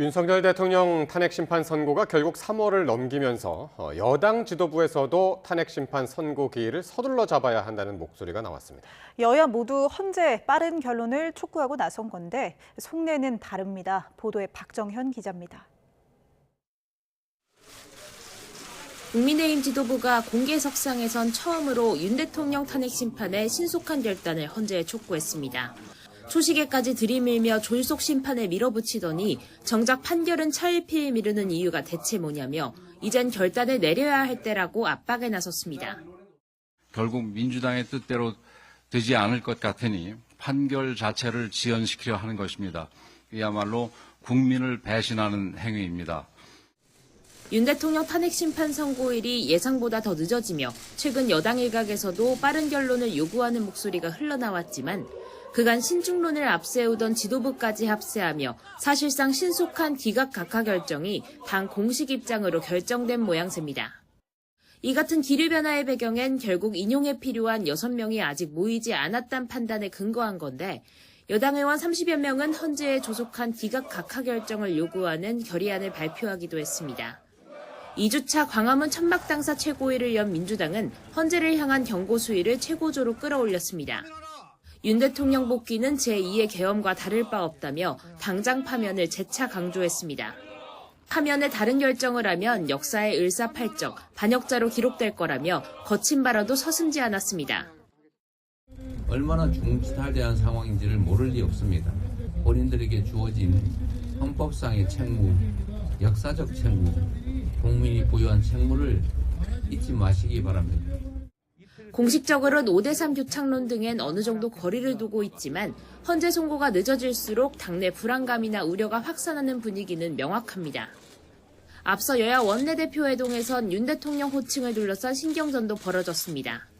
윤석열 대통령 탄핵 심판 선고가 결국 3월을 넘기면서 어, 여당 지도부에서도 탄핵 심판 선고 기일을 서둘러 잡아야 한다는 목소리가 나왔습니다. 여야 모두 헌재 빠른 결론을 촉구하고 나선 건데 속내는 다릅니다. 보도에 박정현 기자입니다. 국민의힘 지도부가 공개석상에선 처음으로 윤 대통령 탄핵 심판의 신속한 결단을 헌재에 촉구했습니다. 초시계까지 들이밀며 졸속 심판에 밀어붙이더니 정작 판결은 차일피일 미루는 이유가 대체 뭐냐며 이젠 결단을 내려야 할 때라고 압박에 나섰습니다. 결국 민주당의 뜻대로 되지 않을 것 같으니 판결 자체를 지연시키려 하는 것입니다. 이야말로 국민을 배신하는 행위입니다. 윤 대통령 탄핵 심판 선고일이 예상보다 더 늦어지며 최근 여당 일각에서도 빠른 결론을 요구하는 목소리가 흘러나왔지만 그간 신중론을 앞세우던 지도부까지 합세하며 사실상 신속한 기각 각하 결정이 당 공식 입장으로 결정된 모양새입니다. 이 같은 기류 변화의 배경엔 결국 인용에 필요한 6명이 아직 모이지 않았단 판단에 근거한 건데 여당 의원 30여 명은 헌재에 조속한 기각 각하 결정을 요구하는 결의안을 발표하기도 했습니다. 2주차 광화문 천막당사 최고위를 연 민주당은 헌재를 향한 경고 수위를 최고조로 끌어올렸습니다. 윤 대통령 복귀는 제2의 계엄과 다를 바 없다며 당장 파면을 재차 강조했습니다. 파면에 다른 결정을 하면 역사의 을사팔적, 반역자로 기록될 거라며 거친 발언도 서슴지 않았습니다. 얼마나 중지탈대한 상황인지를 모를 리 없습니다. 본인들에게 주어진 헌법상의 책무, 역사적 책무, 국민이 부여한 책무를 잊지 마시기 바랍니다. 공식적으로는 5대3 교착론 등엔 어느 정도 거리를 두고 있지만 헌재 선고가 늦어질수록 당내 불안감이나 우려가 확산하는 분위기는 명확합니다. 앞서 여야 원내대표 회동에선 윤 대통령 호칭을 둘러싼 신경전도 벌어졌습니다.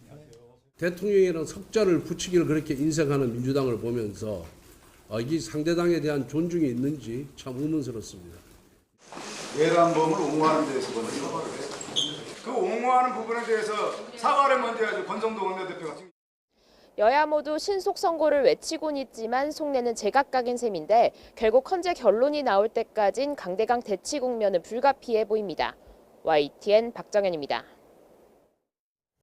대통령이라는 석자를 붙이기를 그렇게 인색하는 민주당을 보면서 어, 이 상대당에 대한 존중이 있는지 참 의문스럽습니다. 외란범을 옹호하는 데서 먼저 사과를 해. 그 옹호하는 부분에 대해서 사과를 먼저 해야죠. 권성동 원내대표가. 여야 모두 신속 선고를 외치곤 있지만 속내는 제각각인 셈인데 결국 헌재 결론이 나올 때까진 강대강 대치 국면은 불가피해 보입니다. YTN 박정현입니다.